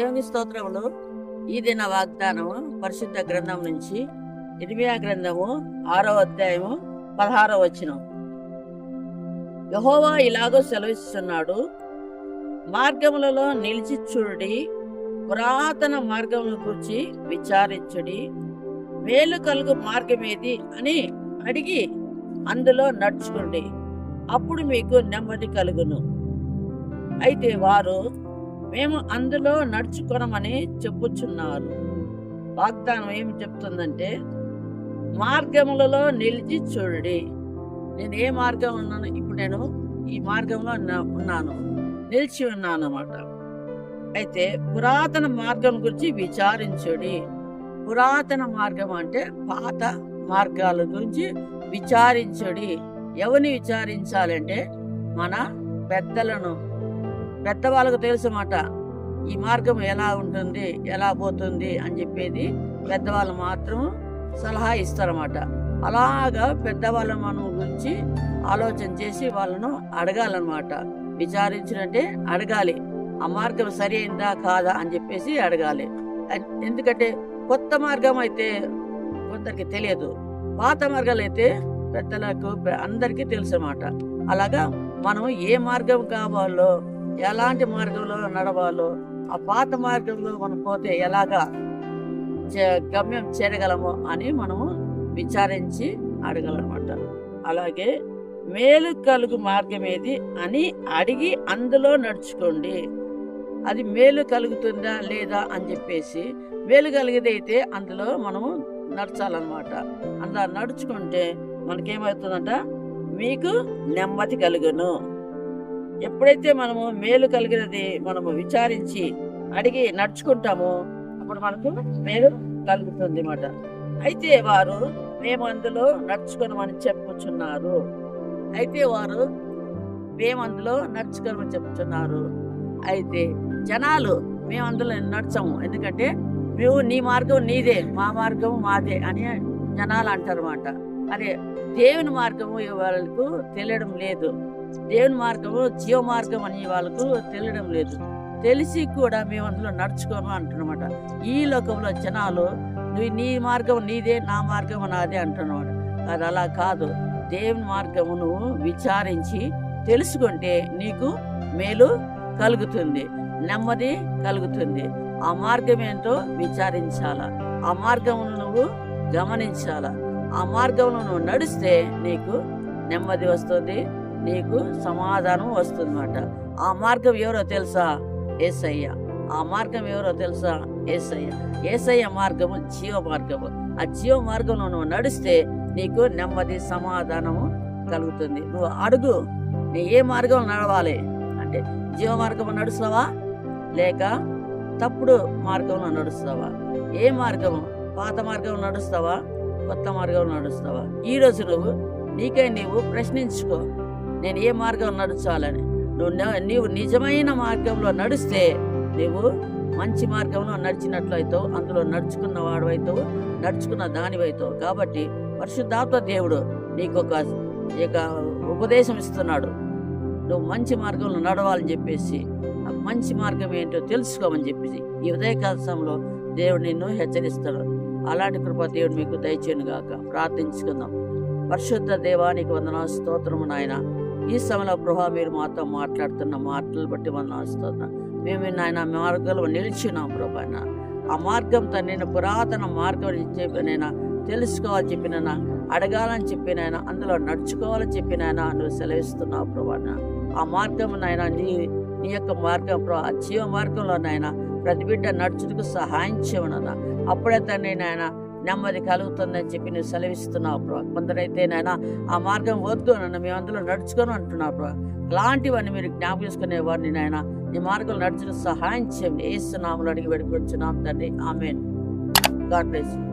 దేవుని స్తోత్రములు. ఈ దిన వాగ్దానము పరిశుద్ధ గ్రంథం నుంచి ఇరిమియా గ్రంథము ఆరో అధ్యాయము పదహారో వచనం. యహోవా ఇలాగో సెలవిస్తున్నాడు మార్గములలో నిలిచి చూడి పురాతన మార్గముల గురించి విచారించుడి మేలు కలుగు మార్గమేది అని అడిగి అందులో నడుచుకోండి అప్పుడు మీకు నెమ్మది కలుగును. అయితే వారు మేము అందులో నడుచుకోనమని చెప్పుచున్నారు. వాగ్దానం ఏమి చెప్తుందంటే మార్గములలో నిలిచి చూడండి. నేను ఏ మార్గం ఉన్నాను ఇప్పుడు నేను ఈ మార్గంలో ఉన్నాను. నిలిచి ఉన్నాను అన్నమాట అయితే పురాతన మార్గం గురించి విచారించుడి. పురాతన మార్గం అంటే పాత మార్గాల గురించి విచారించుడి. ఎవరిని విచారించాలంటే మన పెద్దలను. పెద్దవాళ్ళకు తెలుసు మాట ఈ మార్గం ఎలా ఉంటుంది ఎలా పోతుంది అని చెప్పేది పెద్దవాళ్ళు మాత్రం సలహా ఇస్తారన్నమాట. అలాగా పెద్దవాళ్ళ మనం గురించి ఆలోచన చేసి వాళ్ళను అడగాలన్నమాట. విచారించినట్టే అడగాలి ఆ మార్గం సరి అయిందా కాదా అని చెప్పేసి అడగాలి. ఎందుకంటే కొత్త మార్గం అయితే కొందరికి తెలియదు పాత మార్గాలు అయితే పెద్దలకు అందరికీ తెలుసు అన్నమాట అలాగా మనం ఏ మార్గం కావాలో ఎలాంటి మార్గంలో నడవాలో ఆ పాత మార్గంలో మనం పోతే ఎలాగా చే- గమ్యం చేరగలమో అని మనము విచారించి అడగలనమాట అలాగే మేలు కలుగు మార్గం ఏది అని అడిగి అందులో నడుచుకోండి. అది మేలు కలుగుతుందా లేదా అని చెప్పేసి మేలు కలిగేదైతే అందులో మనము నడచాలన్నమాట. అందులో నడుచుకుంటే మనకేమవుతుందంట? మీకు నెమ్మది కలుగును. ఎప్పుడైతే మనము మేలు కలిగినది మనము విచారించి అడిగి నడుచుకుంటామో అప్పుడు మనకు మేలు కలుగుతుంది అన్నమాట అయితే వారు మేము అందులో నడుచుకోనమని చెప్పుచున్నారు. అయితే వారు మేము అందులో నడుచుకోనమని చెప్పుచున్నారు. అయితే జనాలు మేము అందులో నడచము. ఎందుకంటే మేము నీ మార్గం నీదే మా మార్గం మాదే అని జనాలు అంటారు అన్నమాట అరే దేవుని మార్గము వాళ్ళకు తెలియడం లేదు. దేవుని మార్గము జీవ మార్గం అని వాళ్ళకు తెలియడం లేదు. తెలిసి కూడా మేము అందులో నడుచుకోము అంటున్నమాట. ఈ లోకంలో జనాలు నువ్వు నీ మార్గం నీదే నా మార్గం నాదే అంటున్నాడు అది అలా కాదు. దేవుని మార్గమును నువ్వు విచారించి తెలుసుకుంటే నీకు మేలు కలుగుతుంది నెమ్మది కలుగుతుంది. ఆ మార్గం ఏంటో విచారించాల? ఆ మార్గమును నువ్వు గమనించాలా? ఆ మార్గంలో నువ్వు నడిస్తే నీకు నెమ్మది వస్తుంది నీకు సమాధానం వస్తుందన్నమాట. ఆ మార్గం ఎవరో తెలుసా? ఏసయ్య. ఆ మార్గం ఎవరో తెలుసా? ఏసయ్య. ఏసయ్య మార్గము జీవ మార్గము. ఆ జీవ మార్గంలో నువ్వు నడిస్తే నీకు నెమ్మది సమాధానము కలుగుతుంది. నువ్వు అడుగు నీ ఏ మార్గం నడవాలి? అంటే జీవ మార్గం నడుస్తావా? లేక తప్పుడు మార్గంలో నడుస్తావా? ఏ మార్గము? పాత మార్గం నడుస్తావా? కొత్త మార్గంలో నడుస్తావా? ఈ రోజు నువ్వు నీకై నీవు ప్రశ్నించుకో. నేను ఏ మార్గం నడుచాలని? నువ్వు నీవు నిజమైన మార్గంలో నడిస్తే నీవు మంచి మార్గంలో నడిచినట్లయితావు అందులో నడుచుకున్న వాడువైతావు నడుచుకున్న దానివైతావు. కాబట్టి పరిశుద్ధాత్మ దేవుడు నీకు ఒక ఉపదేశం ఇస్తున్నాడు. నువ్వు మంచి మార్గంలో నడవాలని చెప్పేసి మంచి మార్గం ఏంటో తెలుసుకోమని చెప్పేసి ఈ ఉదయకాలంలో దేవుడు నిన్ను హెచ్చరిస్తున్నాడు అలాంటి కృప దేవుడు మీకు దయచేయను గాక. ప్రార్థించుకుందాం. పరిశుద్ధ దేవానికి వందన స్తోత్రము నాయన. ఈ సమయంలో ప్రభా మీరు మాతో మాట్లాడుతున్న మాటలు బట్టి వందన స్తోత్రం. మేము నాయన మార్గంలో నిలిచినాం ప్రభా ఆ మార్గం నేను పురాతన మార్గం చెప్పినైనా తెలుసుకోవాలని చెప్పిన అడగాలని చెప్పినైనా అందులో నడుచుకోవాలని చెప్పినైనా నువ్వు సెలవిస్తున్నావు ప్రభా ఆ మార్గం నాయన నీ నీ యొక్క మార్గం ప్రభా జీవ మార్గంలో నాయన ప్రతి బిడ్డ నడుచుటకు సహాయం చేయమన్నా అప్పుడైతే నేను ఆయన నెమ్మది కలుగుతుందని చెప్పి నువ్వు సెలవిస్తున్నావు ప్రభా కొందరైతే నాయన ఆ మార్గం వద్దు నన్ను మేము అందులో నడుచుకొని అంటున్నావు ప్రభా అలాంటివన్నీ మీరు జ్ఞాపకం చేసుకునే వారిని నాయన ఈ మార్గం నడుచుకు సహాయం చేయండి. ఏస్తున్నాములు అడిగి పెట్టుకొచ్చున్నాం తండ్రి. ఆమెన్. God bless you.